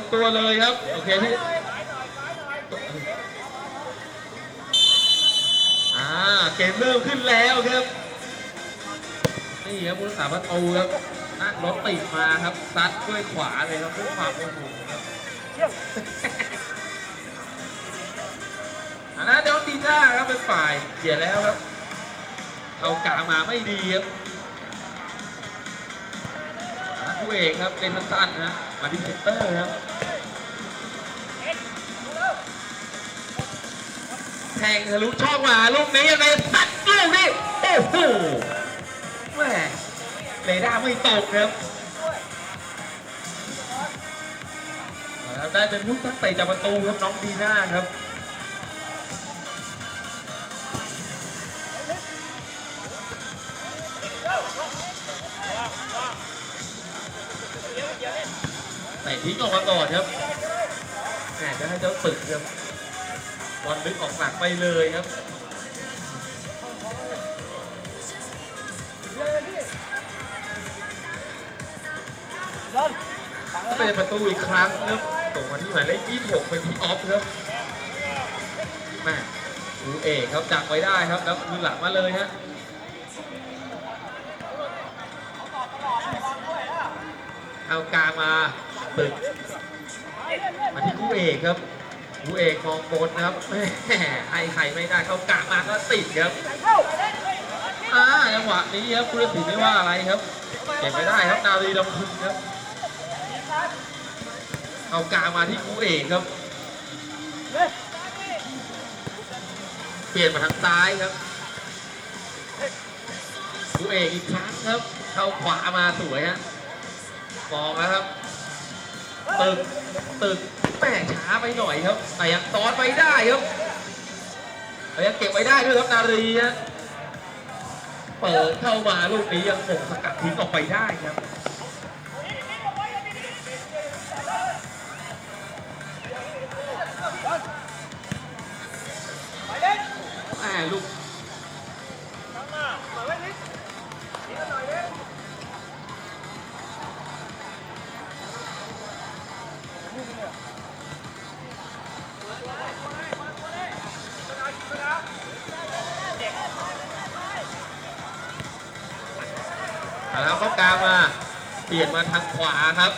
มตัวเลยครับ โอเคพี่อ่าเกมเริ่มขึ้นแล้วครับ นี่ครับผู้รักษาประตูครับนั่งรถติดมาครับ ซัดด้วยขวาเลยครับด้วยความโมโหครับอันนั้นเดลตีน่าครับเป็นฝ่ายเสียแล้วครับ เอากลางมาไม่ดีครับผู้เอกครับเล่นสั้นๆนะมาดิเซนเตอร์ครับ แทงทะลุช่องมาลูกนี้ยังไงสัดลูกนี้โอ้โหแม่เรดาร์ไม่ตกครับได้เป็นลูกตั้งเตะจากประตูครับน้องดีน่าครับเตะทิ้งออกมาก่อนครับแหมจะให้เจ้าตึกครับ บอลลึกออกหลังไปเลยครับก็เป็นประตูอีกครั้งครับส่งมาที่หมายเลข26 เป็นพี่ออฟครับแม่ดูเอกครับจักไว้ได้ครับ แล้วมือหลังมาเลยฮะเอากลางมาตึกมาที่คู่เอกครับ คู่เอกมองบนนะครับแม่ให้ใครไม่ได้เข้ากลางมาก็ติดครับอ่าจังหวะนี้ครับผู้ตัดสินไม่ว่าอะไรครับเก็บไม่ได้ครับนาวีลำพึงครับเอากลางมาที่คู่เอกครับ เปลี่ยนมาทางซ้ายครับคู่เอกอีกครั้งครับ เข้าขวามาสวยฮะมองนะครับ ตึกตึก แม่ช้าไปหน่อยครับ แต่ยังซ้อนไปได้ครับแต่ยังเก็บไว้ได้ด้วยครับนารีเปิดเข้ามาลูกนี้ยังส่งสกัดทิ้งออกไปได้ครับแม่ลูก กลางมาเปลี่ยนมาทางขวาครับ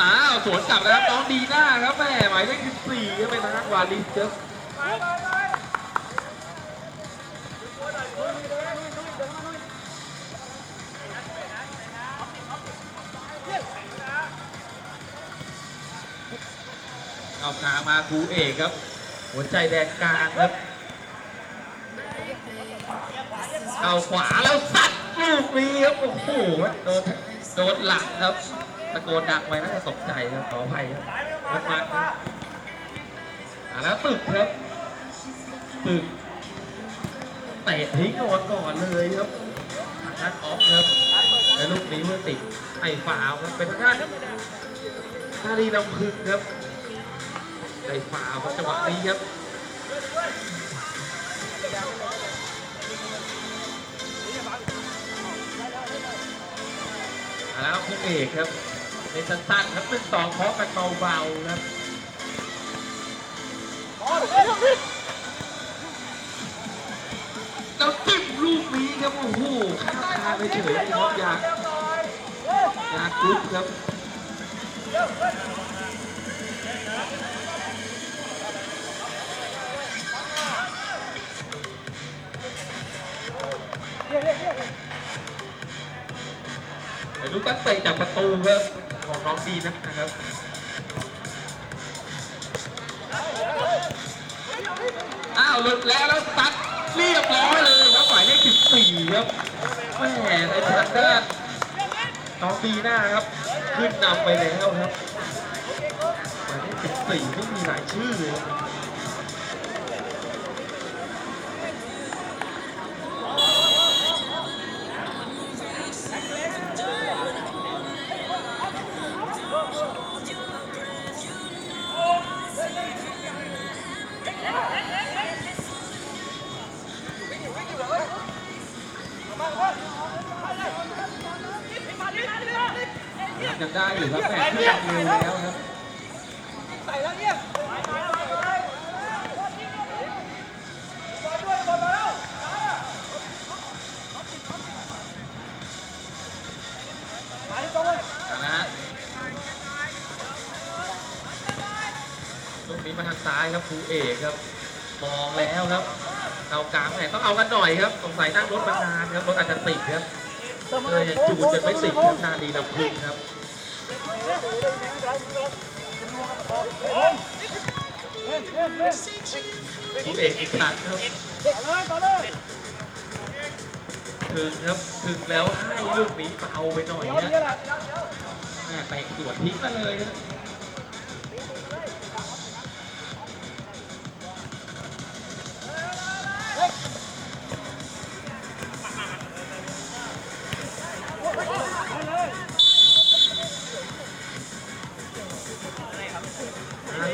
อ้าวสวนกลับแล้วครับน้องดีน่าครับแม่หมายเลข14ก็เป็นทางด้านวาลิสครับเอากลางมาครูเอกครับ หัวใจแดงกลางครับ เอาขวาแล้วสัดลูกนี้ครับโอ้โหโดนโดนหลังครับตะโกนดังไปน่าจะตกใจครับขออภัยครับมันมันครับอ่าแล้วตึกครับตึกเตะทิ้งออกมาก่อนเลยครับทางด้านออฟครับแล้วลูกนี้เมื่อติดไอ้ฝาวครับเป็นทางด้านนารีลำพึงครับไอ้ฝาวครับจังหวะนี้ครับ แล้วคู่เอกครับในสั้นๆครับเป็นสองเคาะกันเบาๆครับแล้วจิ้มลูกนี้ครับโอ้โหข้ามคาไปเฉยเลยครับอยากอยากกรุ๊ปครับ ตั้งเตะจากประตูครับของน้องดีนะนะครับอ้าวหลุดแล้วแล้วซัดเรียบร้อยเลยครับหมายเลข14ครับแหมในทางด้านน้องดีหน้าครับ ขึ้นนำไปแล้วครับหมายเลข14ไม่มีหลายชื่อเลย ครับยังได้อยู่ครับแหม่ที่ยังเร็วแล้วครับใส่แล้วเนี่ยนะฮะลูกนี้มาทางซ้ายครับครูเอกครับ มองแล้วครับเอากลางแหม่ต้องเอากันหน่อยครับ สงสัยนั่งรถมานานครับ รถอาจจะติดครับเลยยังจูนจะไม่ติดครับนาดีลำพึงครับ ผมเอกอีกครั้งครับต่อเลยถึงครับถึงแล้วให้ลูกนี้เบาไปหน่อยนะนี่แหละแม่เตรวจทิ้งมาเลยนะ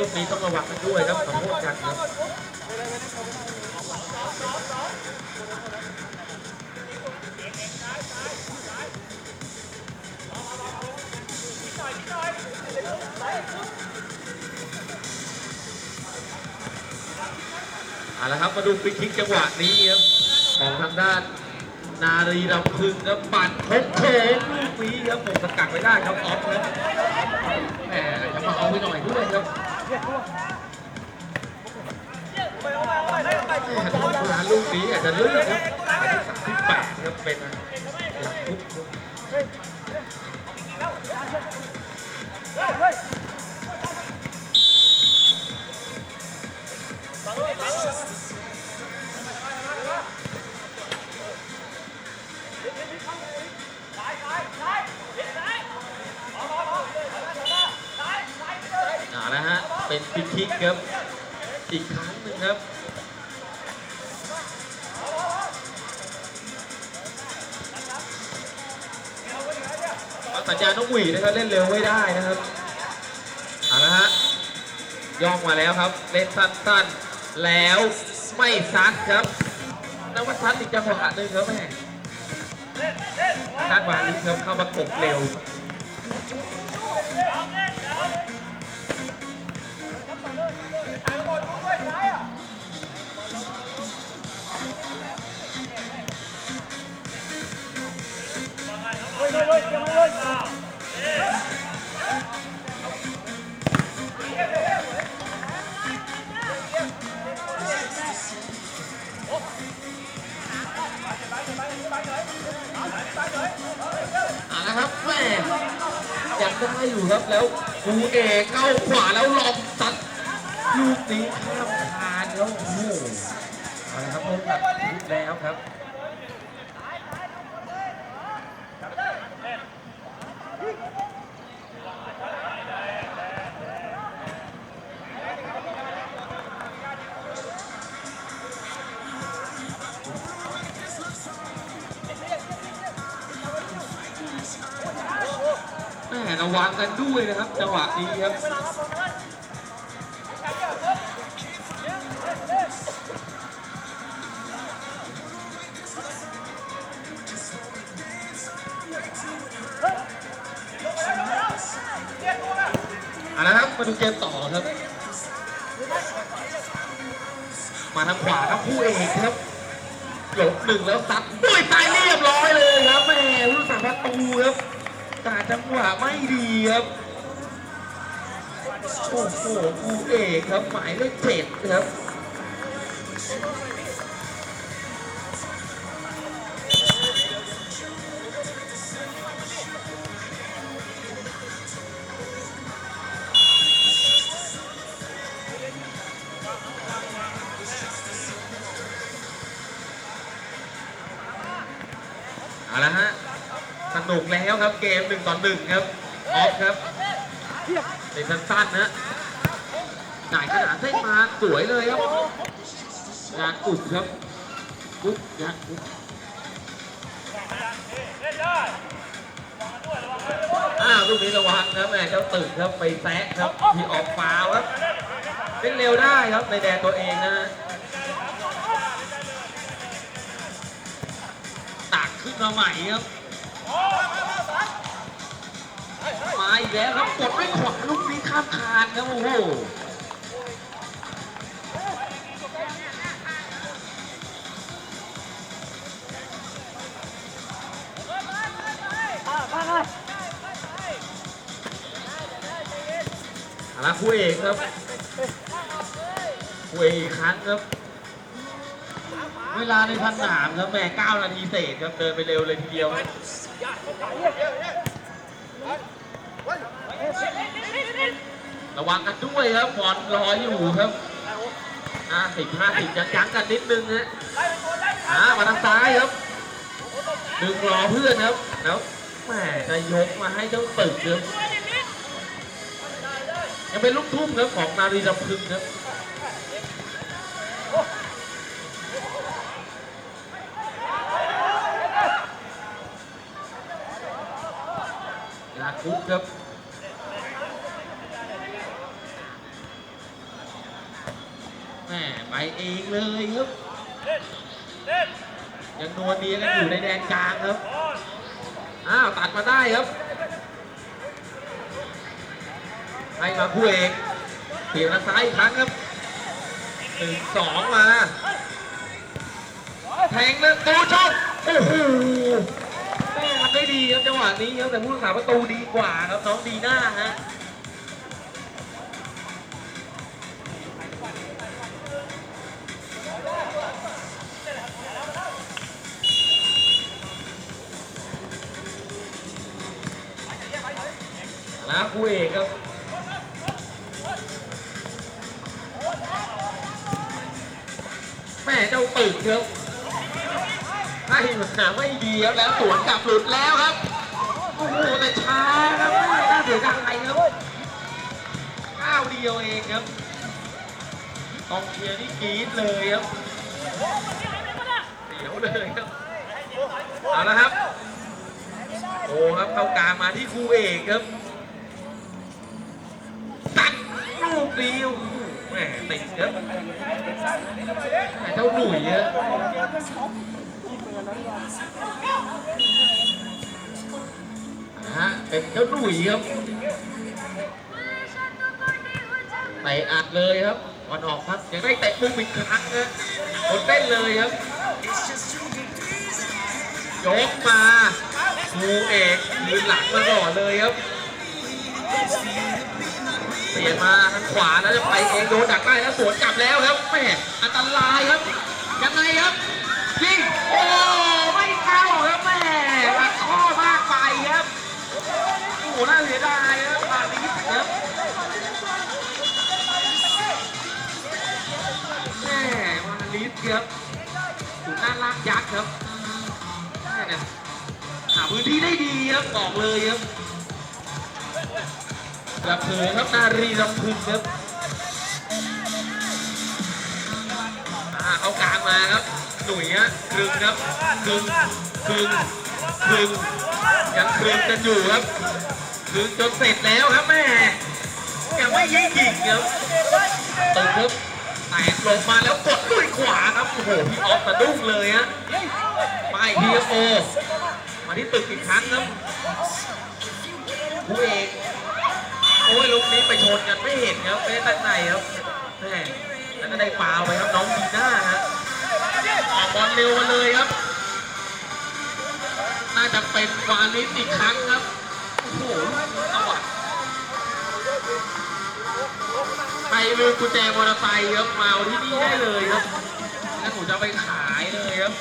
ลูกนี้ต้องระวังกันด้วยครับขอโทษกันครับเอาละครับมาดูฟรีคิกจังหวะนี้ครับของทางด้านนารีรำพึงครับปัดโค้งโค้งลูกนี้ครับผมสกัดไว้ได้ครับออฟครับแหมจะมาเอาไปหน่อยด้วยครับ หมโดนมาลูกนี้อาจจะเลื่อนครับอาจจะสามสิบแปดครับเป็นหลักทุก หวีดนะครับเล่นเร็วไม่ได้นะครับเอาละฮะย่องมาแล้วครับ เล่นสั้นๆแล้วไม่ซัดครับนักวัดซัดอีกจังหวะหนึ่งครับแม่ซัดวาลิสครับเข้ามากบเร็วเลยเลยเลยยังไม่ เอานะครับแม่ยังได้อยู่ครับแล้วคูเอกเข้าขวาแล้วลองซัดลูกนี้ข้ามคานแล้วโอ้โหเอาละครับเริ่มแบบลุกแล้วครับ ระวังกันด้วยนะครับจังหวะนี้ครับเอาละครับมาดูเกมต่อครับ มาทางขวาครับคู่เอกครับหลบหนึ่งแล้วซัดด้วยตายเรียบร้อยเลยครับแม่ผู้สาประตูครับ แต่จังหวะไม่ดีครับ โอ้โหคูเอกครับหมายเลขเจ็ดครับเอาละฮะ สนุกแล้วครับเกมหนึ่งต่อหนึ่งครับออฟครับเป็นสั้นๆนะจ่ายขนาดเส้นมาสวยเลยครับงานอุบครับปุ๊บงานอุบอ้าวลูกนี้ระวังครับแม่เจ้าตึกครับไปแซะครับที่ออกฟาวครับเล่นเร็วได้ครับในแดนตัวเองนะตักขึ้นมาใหม่ครับ มาอีกแล้วครับกดด้วยขวาลูกนี้ข้ามคานครับโอ้โหอาละคู่เอกครับคู่เอกอีกครั้งครับ เวลาในพันหนามครับแหม่9นาทีเศษครับ เดินไปเร็วเลยทีเดียวครับ ระวังกันด้วยครับบอลรออยู่ครับ50 50ยั้งยังๆกันนิดนึงฮะอ่ามาทางซ้ายครับดึงรอเพื่อนครับแล้วแหมจะยกมาให้เจ้าตึกครับยังเป็นลูกทุ่มครับของนารีรำพึงครับ เนียกันอยู่ในแดนกลางครับ อ้าวตัดมาได้ครับ ให้มาคู่เอกเปลี่ยนมาซ้ายอีกครั้งครับหนึ่งสองมา แทงแล้วตูช่องโอ้โหแม่ทำได้ดีครับจังหวะนี้ครับแต่ผู้รักษาประตูดีกว่าครับน้องดีหน่าฮะ นะคู่เอกครับแม่เจ้าตึกครับให้หาไม่ดีครับแล้วสวนกลับหลุดแล้วครับโอ้โหแต่ช้าครับไม่น่าเสียดายครับก้าวเดียวเองครับกองเชียร์นี่กรี๊ดเลยครับเสียวเลยครับเอาละครับโอ้ครับเข้ากลางมาที่ครูเอกครับตั ดลูกเดียวแหมติดครับเจ้าหนุ่ยครับนะฮะเป็นเจ้าหนุ่ยครับเตะอัดเลยครับวันออกครับยังได้เตะมุมอีกครั้งนะคนเต้นเลยครับยกมางูเอกยืนหลังมาก่อนเลยครับ เปลี่ยนมาทางขวาแล้วจะไปเองโดนดักได้แล้วสวนกลับแล้วครับแม่อันตรายครับยังไงครับยิงโอ้ไม่เข้าครับแม่อัดข้อมากไปครับโอ้โหน่าเสียดายครับมาลิสครับแม่มาลิสครับถูกน้าลากยักษ์ครับแม่เนี่ยหาพื้นที่ได้ดีครับบอกเลยครับ กระเพือครับนารีรำพึงครับเอากลางมาครับ หนุ่ยฮะครึงครับครึงครึงครึงยังครึงกันอยู่ครับครึงจนเสร็จแล้วครับแม่ยังไม่ยิงยิงครับตึงครับแตกลงมาแล้วกดด้วยขวาครับโอ้โหพี่ออฟสะดุ้งเลยฮะไปพีโอมาที่ตึกอีกครั้งครับผู้เอก โอ้ยลูกนี้ไปชนกันไม่เห็นครับไม่ได้ตั้งใจครับแม่แล้วก็ได้ฟาวไปครับน้องดีน่าฮะออกบอลเร็วมาเลยครับ น่าจะเป็นวาลิสอีกครั้งครับโอ้โหเอาอะใครลืมกุญแจมอเตอร์ไซค์ครับมาเอาที่นี่ได้เลยครับแล้วผมจะไปขายเลยครับ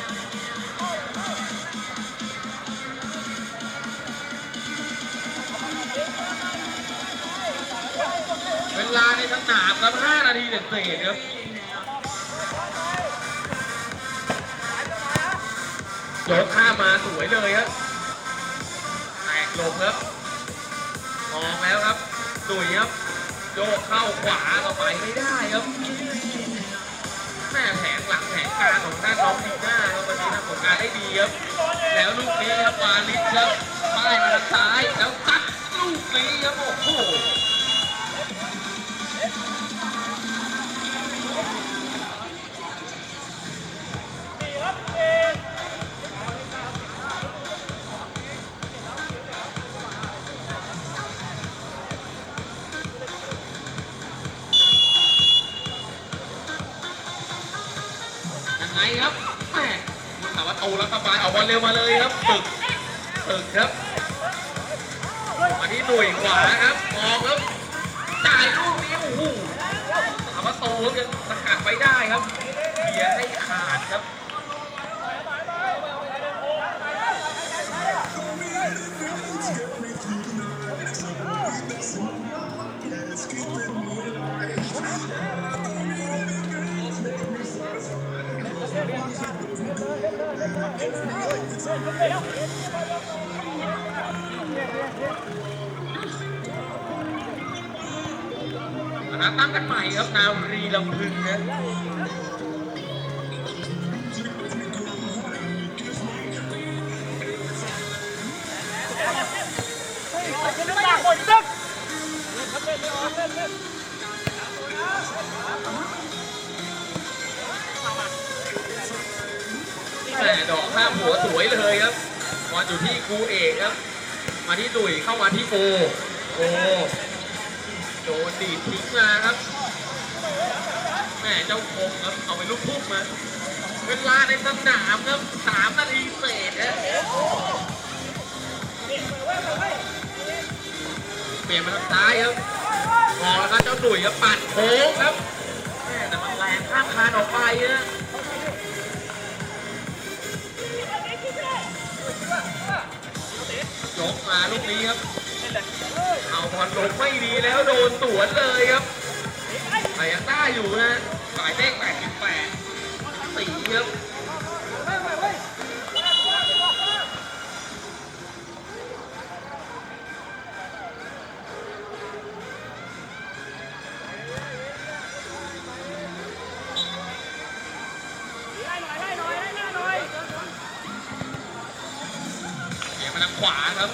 เวลาในสนามครับ5นาทีเศษครับโยกข้ามมาสวยเลยครับแตกลงครับมองแล้วครับดุยครับโยกเข้าขวาก็ไปไม่ได้ครับแม่แผงหลังแผงกลางของด้านน้องดีน้าครับวันนี้ทำผลงานได้ดีครับแล้วลูกนี้ครับวาลิสครับป้ายมาทางซ้ายแล้วตัดลูกนี้ครับโอ้โห ตั้งกันใหม่ครับนารีลำพึงนะ แหม่ดอกข้ามหัวสวยเลยครับบอลอยู่ที่กูเอกครับ มาที่ดุยเข้ามาที่โอโอโดนดีดทิ้งมาครับแหม่เจ้าคงครับเอาไปลูกทุ่งมาเวลาในสนามครับสามนาทีเศษนะเปลี่ยนมาทางซ้ายครับมอแล้วก็เจ้าดุยครับปัดโค้งครับแม่แต่มันแรงข้ามคานออกไปนะ มาลูกนี้ครับ เอาบอลลงไม่ดีแล้วโดนสวนเลยครับแต่ยังได้อยู่นะฝ่ายเลข88สี่ครับเดี๋ยวมาทางขวาครับ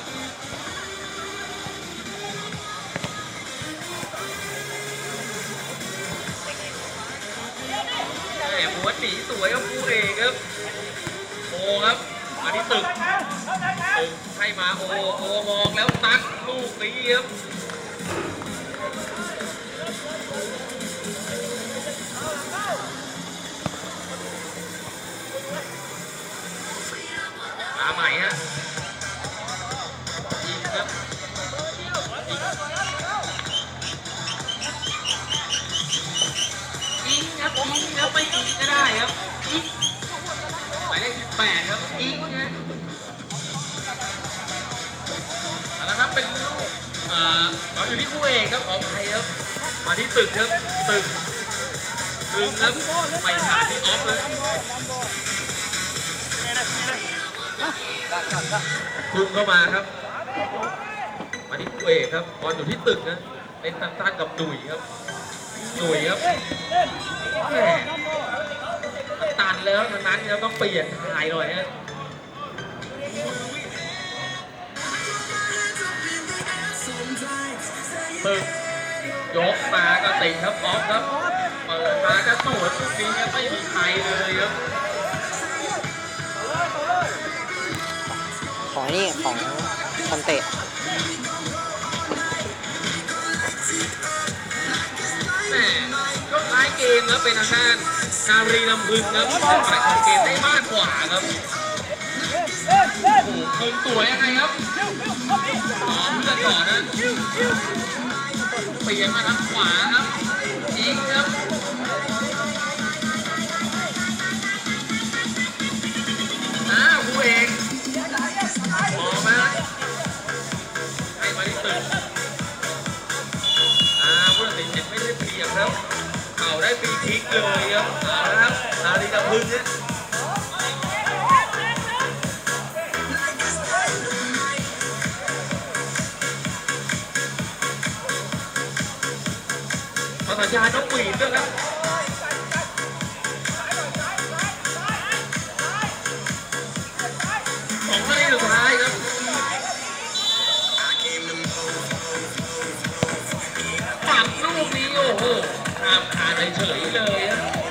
หนีสวยครับคู่เอกครับโอครับมาที่ตึกตึกให้มาโอโอมองแล้วตักลูกนี้ครับมาใหม่ฮะ ยิงยิงครับยิงครับไม่ยิงก็ได้ครับยิงหมายเลขสิบแปดครับยิงนะเอาละครับเป็นลูกอ่อเราอยู่ที่คู่เอกครับขออภัยครับมาที่ตึกครับตึกตึงครับไปหาที่ออฟเลยคุมเข้ามาครับ มาที่คู่เอกครับบอลอยู่ที่ตึกนะเป็นตั้งๆกับดุยครับดุยครับ แหม่มันตันแล้วทางนั้นเราต้องเปลี่ยนถ่ายหน่อยฮะปึ๊บยกมาก็ติดครับออฟครับ เปิดมาก็สวนลูกนี้ครับไม่มีใครเลยครับของนี่ของคอนเตะแหม่ช่วงท้าย เกมครับเป็นทางด้านนารีลำพึงครับฝ่ายของเกมได้มากกว่าครับโอ้โหคงตัวยังไงครับต่อเพื่อนก่อนนะเปลี่ยนมาทางขวาครับยิงครับอ้าวผู้เอกออกมาให้มาที่ตึกอ่าผู้ตัดสินเห็นไม่ได้เปรียบครับ เข่าได้ฟรีคิกเลยครับนะครับนาฬิกาพื้นเนี่ยพอสัญญาณต้องปีดด้วยครับ ข้ามเฉยเลยครับ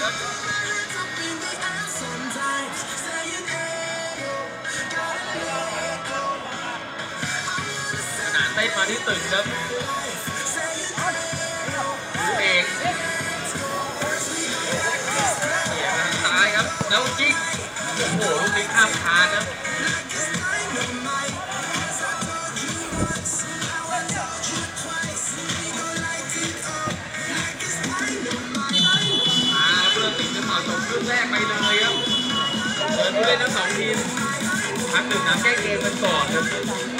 ครับขนาดเต้มาที่ตึกครับ แล้วยิงโอ้โหลูกนี้ข้ามคานครับอ่าเรื่องติดจะต่อจบครึ่งแรกไปเลยครับเปิดผู้เล่นทั้งสองทีมพักหนึ่งน้ำแก้เกมกันก่อนครับ